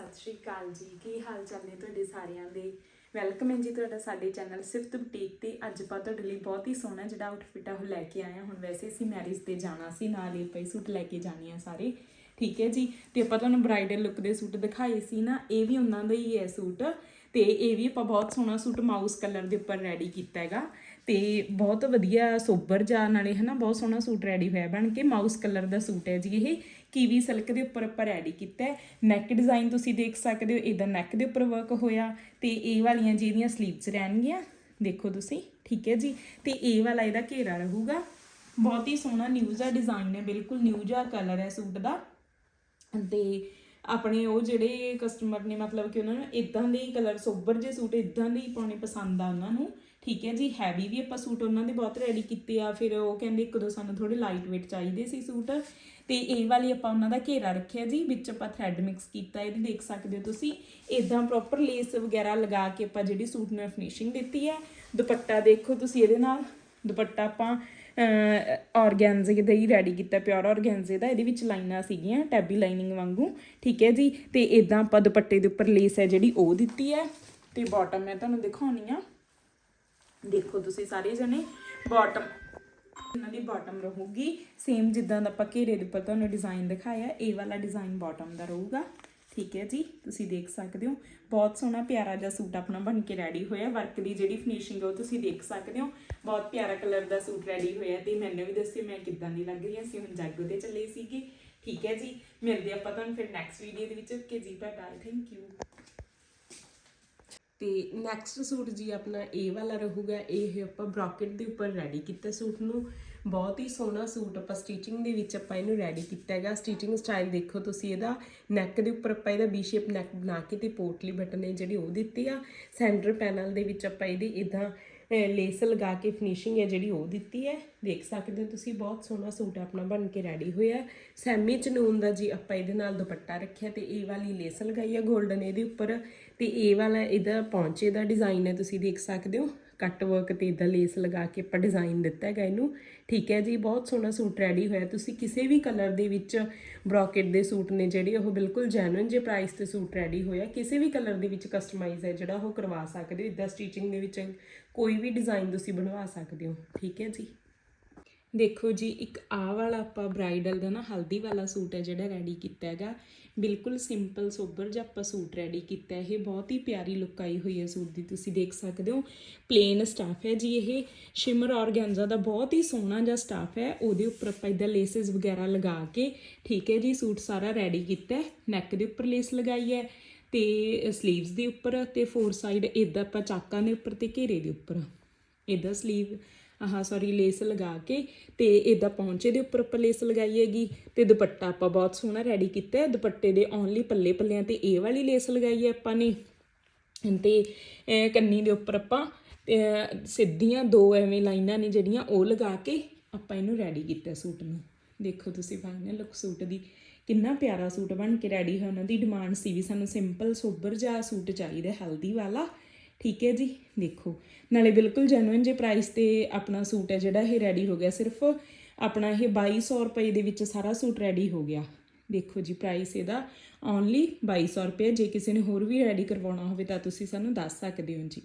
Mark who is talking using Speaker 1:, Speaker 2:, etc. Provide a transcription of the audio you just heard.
Speaker 1: ਸਤਿ ਸ਼੍ਰੀ ਅਕਾਲ ਜੀ। ਕੀ ਹਾਲ ਚਾਲ ਨੇ ਤੁਹਾਡੇ ਸਾਰਿਆਂ ਦੇ? ਵੈਲਕਮ ਹੈ ਜੀ ਤੁਹਾਡਾ ਸਾਡੇ ਚੈਨਲ ਸਿਫਤ ਬੁਟੀਕ ਤੇ ਅੱਜ ਆਪਾਂ ਤੁਹਾਡੇ ਲਈ ਬਹੁਤ ਹੀ ਸੋਹਣਾ ਜਿਹੜਾ ਆਊਟਫਿਟ ਆ ਉਹ ਲੈ ਕੇ ਆਏ ਹਾਂ। ਹੁਣ ਵੈਸੇ ਅਸੀਂ ਮੈਰਿਜ ਤੇ ਜਾਣਾ ਸੀ, ਨਾਲ ਹੀ ਪਈ ਸੂਟ ਲੈ ਕੇ ਜਾਣੇ ਆ ਸਾਰੇ। ਠੀਕ ਹੈ ਜੀ? ਤੇ ਆਪਾਂ ਤੁਹਾਨੂੰ ਬ੍ਰਾਈਡਲ ਲੁੱਕ ਦੇ ਸੂਟ ਦਿਖਾਏ ਸੀ ਨਾ, ਇਹ ਵੀ ਉਹਨਾਂ ਦਾ ਹੀ ਹੈ ਸੂਟ। ਤੇ ਇਹ ਵੀ ਆਪਾਂ ਬਹੁਤ ਸੋਹਣਾ ਸੂਟ ਮਾਊਸ ਕਲਰ ਦੇ ਉੱਪਰ ਰੈਡੀ ਕੀਤਾ ਹੈਗਾ। ਤੇ ਬਹੁਤ ਵਧੀਆ ਸੋਬਰ ਜਾ ਨਾਲੇ ਹਨਾ ਬਹੁਤ ਸੋਹਣਾ ਸੂਟ ਰੈਡੀ ਹੋਇਆ ਬਣ ਕੇ, ਮਾਊਸ ਕਲਰ ਦਾ ਸੂਟ ਹੈ ਜੀ ਇਹ। ਕੀਵੀ ਸਿਲਕ ਦੇ ਉੱਪਰ ਆਪਾਂ ਰੈਡੀ ਕੀਤਾ ਹੈ। ਨੈਕ ਡਿਜ਼ਾਈਨ ਤੁਸੀਂ ਦੇਖ ਸਕਦੇ ਹੋ, ਇਹਦਾ ਨੈਕ ਦੇ ਉੱਪਰ ਵਰਕ ਹੋਇਆ। ਤੇ ਇਹ ਵਾਲੀਆਂ ਜਿਹਦੀਆਂ ਸਲੀਵਸ ਰਹਿਣਗੀਆਂ। ਦੇਖੋ ਤੁਸੀਂ, ਠੀਕ ਹੈ ਜੀ। ਤੇ ਇਹ ਵਾਲਾ ਇਹਦਾ ਘੇਰਾ ਰਹੂਗਾ। ਬਹੁਤ ਹੀ ਸੋਹਣਾ ਨਿਊ ਜਿਹਾ ਡਿਜ਼ਾਈਨ ਹੈ, ਬਿਲਕੁਲ ਨਿਊ ਜਿਹਾ ਕਲਰ ਹੈ ਸੂਟ ਦਾ। ਤੇ ਆਪਣੇ ਉਹ ਜਿਹੜੇ ਕਸਟਮਰ ਨੇ, ਮਤਲਬ ਕਿ ਉਹਨਾਂ ਨੂੰ ਇਦਾਂ ਦੇ ਹੀ ਕਲਰ ਸੋਬਰ ਜੇ ਸੂਟ ਇਦਾਂ ਦੇ ਹੀ ਪਾਉਣੇ ਪਸੰਦ ਆ ਉਹਨਾਂ ਨੂੰ। ਠੀਕ ਹੈ ਜੀ ਹੈਵੀ ਵੀ ਆਪਾਂ ਸੂਟ ਉਹਨਾਂ ਦੇ ਬਹੁਤ ਰੈਡੀ ਕੀਤੇ ਆ। ਫਿਰ ਉਹ ਕਹਿੰਦੇ ਇੱਕ ਦੋ ਸਾਨੂੰ ਥੋੜੇ ਲਾਈਟ weight ਚਾਹੀਦੇ ਸੀ ਸੂਟ। ਤੇ ਇਹ ਵਾਲੀ ਆਪਾਂ ਉਹਨਾਂ ਦਾ ਘੇਰਾ ਰੱਖਿਆ ਜੀ, ਵਿੱਚ ਆਪਾਂ ਥ੍ਰੈਡ ਮਿਕਸ ਕੀਤਾ ਇਹਦੀ ਦੇਖ ਸਕਦੇ ਹੋ ਤੁਸੀਂ। ਇਦਾਂ ਪ੍ਰੋਪਰ ਲੇਸ ਵਗੈਰਾ ਲਗਾ ਕੇ ਆਪਾਂ ਜਿਹੜੀ ਸੂਟ ਨੂੰ ਫਿਨਿਸ਼ਿੰਗ ਦਿੱਤੀ ਹੈ ਦੁਪੱਟਾ ਦੇਖੋ ਤੁਸੀਂ ਇਹਦੇ ਨਾਲ। ਦੁਪੱਟਾ ਆਪਾਂ ਆਰਗੈਂਜ਼ੇ ਦਾ ਹੀ ਰੈਡੀ ਕੀਤਾ ਪਿਓਰ ਆਰਗੈਂਜ਼ੇ ਦਾ, ਇਹਦੇ ਵਿੱਚ ਲਾਈਨਾਂ ਸੀਗੀਆਂ ਟੈਬੀ ਲਾਈਨਿੰਗ ਵਾਂਗੂ, ਠੀਕ ਹੈ ਜੀ? ਤੇ ਇਦਾਂ ਆਪਾਂ ਦੁਪੱਟੇ ਦੇ ਉੱਪਰ ਲੇਸ ਹੈ ਜਿਹੜੀ, ਉਹ ਦਿੱਤੀ ਹੈ। ਤੇ ਬਾਟਮ ਮੈਂ ਤੁਹਾਨੂੰ ਦਿਖਾਉਣੀ ਆ। ਦੇਖੋ ਤੁਸੀਂ ਸਾਰੇ ਜਣੇ ਬਾਟਮ ਇਹਨਾਂ ਦੀ ਬਾਟਮ ਰਹੂਗੀ। ਸੇਮ ਜਿੱਦਾਂ ਦਾ ਆਪਾਂ ਘੇਰੇ ਦੇ ਉੱਪਰ ਤੁਹਾਨੂੰ ਡਿਜ਼ਾਈਨ ਦਿਖਾਇਆ, ਇਹ ਵਾਲਾ ਡਿਜ਼ਾਈਨ ਬਾਟਮ ਦਾ ਰਹੂਗਾ। ਠੀਕ ਹੈ ਜੀ, ਤੁਸੀਂ ਦੇਖ ਸਕਦੇ ਹੋ। ਬਹੁਤ ਸੋਹਣਾ ਪਿਆਰਾ ਜਿਹਾ ਸੂਟ ਆਪਣਾ ਬਣ ਕੇ ਰੈਡੀ ਹੋਇਆ। ਵਰਕ ਦੀ ਜਿਹੜੀ ਫਿਨਿਸ਼ਿੰਗ ਉਹ ਤੁਸੀਂ ਦੇਖ ਸਕਦੇ ਹੋ। ਬਹੁਤ ਪਿਆਰਾ ਕਲਰ ਦਾ ਸੂਟ ਰੈਡੀ ਹੋਇਆ ਤੇ ਮੈਨੂੰ ਵੀ ਦੱਸਿਓ ਮੈਂ ਕਿੱਦਾਂ ਦੀ ਲੱਗ ਰਹੀ ਹਾਂ। ਅਸੀਂ ਹੁਣ ਜਾਗੋ ਤੇ ਚੱਲੇ ਸੀਗੇ। ਠੀਕ ਹੈ ਜੀ, ਮਿਲਦੇ ਆਪਾਂ ਤੁਹਾਨੂੰ ਫਿਰ ਨੈਕਸਟ ਵੀਡੀਓ ਦੇ ਵਿੱਚ। ਓਕੇ ਜੀ ਬਾਏ ਬਾਏ ਥੈਂਕ ਯੂ
Speaker 2: ਤੇ ਨੈਕਸਟ ਸੂਟ ਜੀ ਆਪਣਾ ਇਹ ਵਾਲਾ ਰਹੂਗਾ। ਇਹ ਆਪਾਂ ਬ੍ਰੋਕਟ ਦੇ ਉੱਪਰ ਰੈਡੀ ਕੀਤਾ ਸੂਟ ਨੂੰ। ਬਹੁਤ ਹੀ ਸੋਹਣਾ ਸੂਟ ਆਪਾਂ ਸਟਿਚਿੰਗ ਦੇ ਵਿੱਚ ਆਪਾਂ ਇਹਨੂੰ ਰੈਡੀ ਕੀਤਾ ਹੈਗਾ। ਸਟਿਚਿੰਗ ਸਟਾਈਲ ਦੇਖੋ ਤੁਸੀਂ ਇਹਦਾ ਨੈਕ ਦੇ ਉੱਪਰ ਆਪਾਂ ਇਹਦਾ ਬੀ ਸ਼ੇਪ ਨੈਕ ਬਣਾ ਕੇ ਤੇ ਪੋਟਲੀ ਬਟਨ ਨੇ ਜਿਹੜੀ ਉਹ ਦਿੱਤੀ ਆ। ਸੈਂਟਰ ਪੈਨਲ ਦੇ ਵਿੱਚ ਆਪਾਂ ਇਹਦੀ ਇਦਾਂ ਲੇਸ ਲਗਾ ਕੇ ਫਿਨਿਸ਼ਿੰਗ ਹੈ ਜਿਹੜੀ ਉਹ ਦਿੱਤੀ ਹੈ। ਦੇਖ ਸਕਦੇ ਹੋ ਤੁਸੀਂ ਬਹੁਤ ਸੋਹਣਾ ਸੂਟ ਆਪਣਾ ਬਣ ਕੇ ਰੈਡੀ ਹੋਇਆ। ਸੈਮੀ ਚਨੂਨ ਦਾ ਜੀ ਆਪਾਂ ਇਹਦੇ ਨਾਲ ਦੁਪੱਟਾ ਰੱਖਿਆ ਤੇ ਇਹ ਵਾਲੀ ਲੇਸ ਲਗਾਈ ਹੈ 골ਡਨ ਇਹਦੇ ਉੱਪਰ ਤੇ ਇਹ ਵਾਲਾ ਇਹਦਾ ਪੌਂਚੇ ਦਾ ਡਿਜ਼ਾਈਨ ਹੈ, ਤੁਸੀਂ ਦੇਖ ਸਕਦੇ ਹੋ। ਕੱਟ ਵਰਕ ਤੇ ਇਦਾਂ ਲੇਸ ਲਗਾ ਕੇ ਆਪਾਂ ਡਿਜ਼ਾਈਨ ਦਿੱਤਾ ਹੈਗਾ ਇਹਨੂੰ। ਠੀਕ ਹੈ ਜੀ, ਬਹੁਤ ਸੋਹਣਾ ਸੂਟ ਰੈਡੀ ਹੋਇਆ। ਤੁਸੀਂ ਕਿਸੇ ਵੀ ਕਲਰ ਦੇ ਵਿੱਚ ਬ੍ਰੋਕਟ ਦੇ ਸੂਟ ਨੇ ਜਿਹੜੇ, ਉਹ ਬਿਲਕੁਲ ਜੈਨੂਇਨ ਜੇ ਪ੍ਰਾਈਸ ਤੇ ਸੂਟ ਰੈਡੀ ਹੋਇਆ, ਕਿਸੇ ਵੀ ਕਲਰ ਦੇ ਵਿੱਚ ਕਸਟਮਾਈਜ਼ ਹੈ ਜਿਹੜਾ ਉਹ ਕਰਵਾ ਸਕਦੇ ਹੋ। ਇਦਾਂ ਸਟਿਚਿੰਗ ਦੇ ਵਿੱਚ ਕੋਈ ਵੀ ਡਿਜ਼ਾਈਨ ਤੁਸੀਂ ਬਣਵਾ ਸਕਦੇ ਹੋ। ਠੀਕ ਹੈ ਜੀ। ਦੇਖੋ ਜੀ, ਇੱਕ ਆ ਵਾਲਾ ਆਪਾਂ ਬ੍ਰਾਈਡਲ ਦਾ ਨਾ ਹਲਦੀ ਵਾਲਾ ਸੂਟ ਹੈ ਜਿਹੜਾ ਰੈਡੀ ਕੀਤਾ ਹੈਗਾ। ਬਿਲਕੁਲ ਸਿੰਪਲ ਸੋਬਰ ਜਿਹਾ ਆਪਾਂ ਸੂਟ ਰੈਡੀ ਕੀਤਾ ਇਹ ਬਹੁਤ ਹੀ ਪਿਆਰੀ ਲੁੱਕ ਆਈ ਹੋਈ ਹੈ ਸੂਟ ਦੀ, ਤੁਸੀਂ ਦੇਖ ਸਕਦੇ ਹੋ। ਪਲੇਨ ਸਟਾਫ ਹੈ ਜੀ ਇਹ। ਸ਼ਿਮਰ ਆਰਗੈਂਜ਼ਾ ਦਾ ਬਹੁਤ ਹੀ ਸੋਹਣਾ ਜਿਹਾ ਸਟਾਫ ਹੈ। ਉਹਦੇ ਉੱਪਰ ਆਪਾਂ ਇਦਾਂ ਲੇਸਿਸ ਵਗੈਰਾ ਲਗਾ ਕੇ, ਠੀਕ ਹੈ ਜੀ, ਸੂਟ ਸਾਰਾ ਰੈਡੀ ਕੀਤਾ ਹੈ। ਨੈਕ ਦੇ ਉੱਪਰ ਲੇਸ ਲਗਾਈ ਹੈ ਤੇ ਸਲੀਵਸ ਦੇ ਉੱਪਰ ਤੇ ਫੋਰ ਸਾਈਡ ਇਦਾਂ ਆਪਾਂ ਚਾਕਾਂ ਦੇ ਉੱਪਰ ਤੇ ਘੇਰੇ ਦੇ ਉੱਪਰ। ਇਦਾਂ ਸਲੀਵ ਆਹ ਸੌਰੀ ਲੇਸ ਲਗਾ ਕੇ ਤੇ ਇਹਦਾ ਪੌਂਚੇ ਦੇ ਉੱਪਰ ਆਪਾਂ ਲੇਸ ਲਗਾਈ ਹੈਗੀ ਤੇ ਦੁਪੱਟਾ ਆਪਾਂ ਬਹੁਤ ਸੋਹਣਾ ਰੈਡੀ ਕੀਤਾ ਹੈ। ਦੁਪੱਟੇ ਦੇ ਓਨਲੀ ਪੱਲੇ ਪੱਲਿਆਂ ਤੇ ਇਹ ਵਾਲੀ ਲੇਸ ਲਗਾਈ ਹੈ ਆਪਾਂ ਨੇ। ਤੇ ਕੰਨੀ ਦੇ ਉੱਪਰ ਆਪਾਂ ਅਹ, ਸਿੱਧੀਆਂ ਦੋ ਐਵੇਂ ਲਾਈਨਾਂ ਨੇ ਜਿਹੜੀਆਂ ਉਹ ਲਗਾ ਕੇ ਆਪਾਂ ਇਹਨੂੰ ਰੈਡੀ ਕੀਤਾ ਸੂਟ ਨੂੰ। ਦੇਖੋ ਤੁਸੀਂ ਫਾਈਨਲ ਲੁੱਕ ਸੂਟ ਦੀ। ਕਿੰਨਾ ਪਿਆਰਾ ਸੂਟ ਬਣ ਕੇ ਰੈਡੀ ਹੋਇਆ ਉਹਨਾਂ ਦੀ। ਡਿਮਾਂਡ ਸੀ ਵੀ ਸਾਨੂੰ ਸਿੰਪਲ ਸੋਬਰ ਜਿਹਾ ਸੂਟ ਚਾਹੀਦਾ ਹੈਲਦੀ ਵਾਲਾ। ਠੀਕ ਹੈ ਜੀ, ਦੇਖੋ। ਨਾਲੇ ਬਿਲਕੁਲ ਜੈਨੂਇਨ ਜੇ ਪ੍ਰਾਈਸ ਤੇ ਆਪਣਾ ਸੂਟ ਹੈ ਜਿਹੜਾ ਇਹ ਰੈਡੀ ਹੋ ਗਿਆ, ਸਿਰਫ ਆਪਣਾ ਇਹ 2200 ਰੁਪਏ ਦੇ ਵਿੱਚ ਸਾਰਾ ਸੂਟ ਰੈਡੀ ਹੋ ਗਿਆ। ਦੇਖੋ ਜੀ ਪ੍ਰਾਈਸ ਇਹਦਾ ਓਨਲੀ 2200 ਰੁਪਏ, ਜੇ ਕਿਸੇ ਨੇ ਹੋਰ ਵੀ ਰੈਡੀ ਕਰਵਾਉਣਾ ਹੋਵੇ ਤਾਂ ਤੁਸੀਂ ਸਾਨੂੰ ਦੱਸ ਸਕਦੇ ਹੋ ਜੀ।